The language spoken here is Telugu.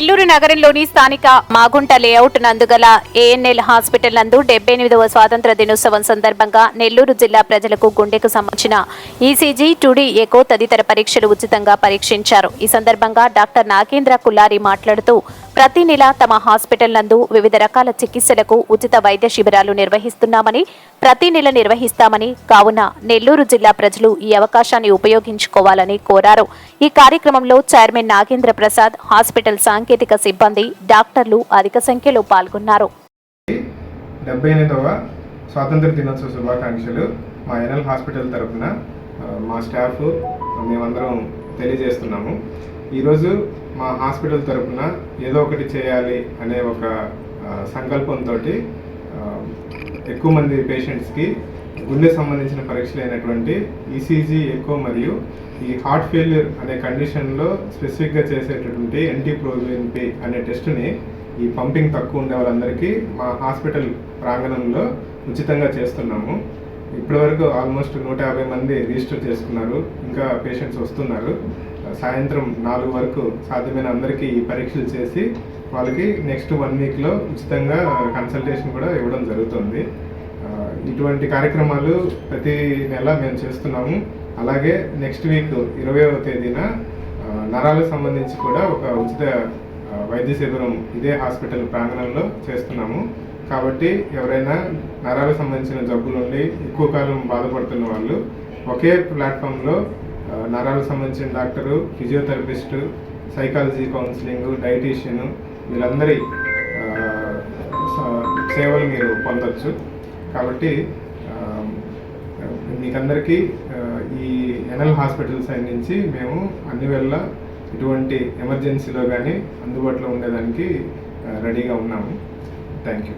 నెల్లూరు నగరంలోని స్థానిక మాగుంట లేఅవుట్ నందుగల ఏఎన్ఎల్ హాస్పిటల్ నందు డెబ్బై ఎనిమిదవ స్వాతంత్ర దినోత్సవం సందర్భంగా నెల్లూరు జిల్లా ప్రజలకు గుండెకు సంబంధించిన ఈసీజీ టుడి ఎకో తదితర పరీక్షలు ఉచితంగా పరీక్షించారు. ఈ సందర్భంగా డాక్టర్ నాగేంద్ర కుల్లారి మాట్లాడుతూ ప్రతి నెల తమ హాస్పిటల్ నందు వివిధ రకాల చికిత్సలకు ఉచిత వైద్య శిబిరాలు నిర్వహిస్తున్నామని ప్రతి నెల నిర్వహిస్తామని కావున నెల్లూరు జిల్లా ప్రజలు ఈ అవకాశాన్ని ఉపయోగించుకోవాలని కోరారు. ఈ కార్యక్రమంలో చైర్మన్ నాగేంద్ర ప్రసాద్ హాస్పిటల్ సాంకేతిక సిబ్బంది డాక్టర్లు అధిక సంఖ్యలో పాల్గొన్నారు. డెబ్బై ఎనిమిదవ స్వాతంత్ర దినోత్సవ శుభాకాంక్షలు మా ఎన్ఎల్ హాస్పిటల్ తరఫున మా స్టాఫ్ మేమందరం తెలియజేస్తున్నాము. ఈరోజు మా హాస్పిటల్ తరఫున ఏదో ఒకటి చేయాలి అనే ఒక సంకల్పంతో ఎక్కువ మంది పేషెంట్స్కి గుండె సంబంధించిన పరీక్షలు అయినటువంటి ఈసీజీ ఎక్కువ మరియు ఈ హార్ట్ ఫెయిల్యూర్ అనే కండిషన్లో స్పెసిఫిక్గా చేసేటటువంటి ఎన్టీ ప్రోబిఎన్పి అనే టెస్ట్ని ఈ పంపింగ్ తక్కువ ఉండే వాళ్ళందరికీ మా హాస్పిటల్ ప్రాంగణంలో ఉచితంగా చేస్తున్నాము. ఇప్పటివరకు ఆల్మోస్ట్ నూట యాభై మంది రిజిస్టర్ చేసుకున్నారు. ఇంకా పేషెంట్స్ వస్తున్నారు. సాయంత్రం నాలుగు వరకు సాధ్యమైన అందరికీ ఈ పరీక్షలు చేసి వాళ్ళకి నెక్స్ట్ వన్ వీక్లో ఉచితంగా కన్సల్టేషన్ కూడా ఇవ్వడం జరుగుతుంది. ఇటువంటి కార్యక్రమాలు ప్రతి నెల మేము చేస్తున్నాము. అలాగే నెక్స్ట్ వీక్ ఇరవైవ తేదీన నరాలకు సంబంధించి కూడా ఒక ఉచిత వైద్య శిబిరం ఇదే హాస్పిటల్ ప్రాంగణంలో చేస్తున్నాము. కాబట్టి ఎవరైనా నరాలకు సంబంధించిన జబ్బులు ఉండి ఎక్కువ కాలం బాధపడుతున్న వాళ్ళు ఒకే ప్లాట్ఫామ్లో నరాలకు సంబంధించిన doctor physiotherapist psychology counselling dietician వీళ్ళందరి సేవలు మీరు పొందొచ్చు. కాబట్టి మీకందరికీ ఈ ఎన్ఎల్ హాస్పిటల్ సైడ్ నుంచి మేము అన్ని వేళ ఇటువంటి ఎమర్జెన్సీలో కానీ అందుబాటులో ఉండేదానికి రెడీగా ఉన్నాము. Thank you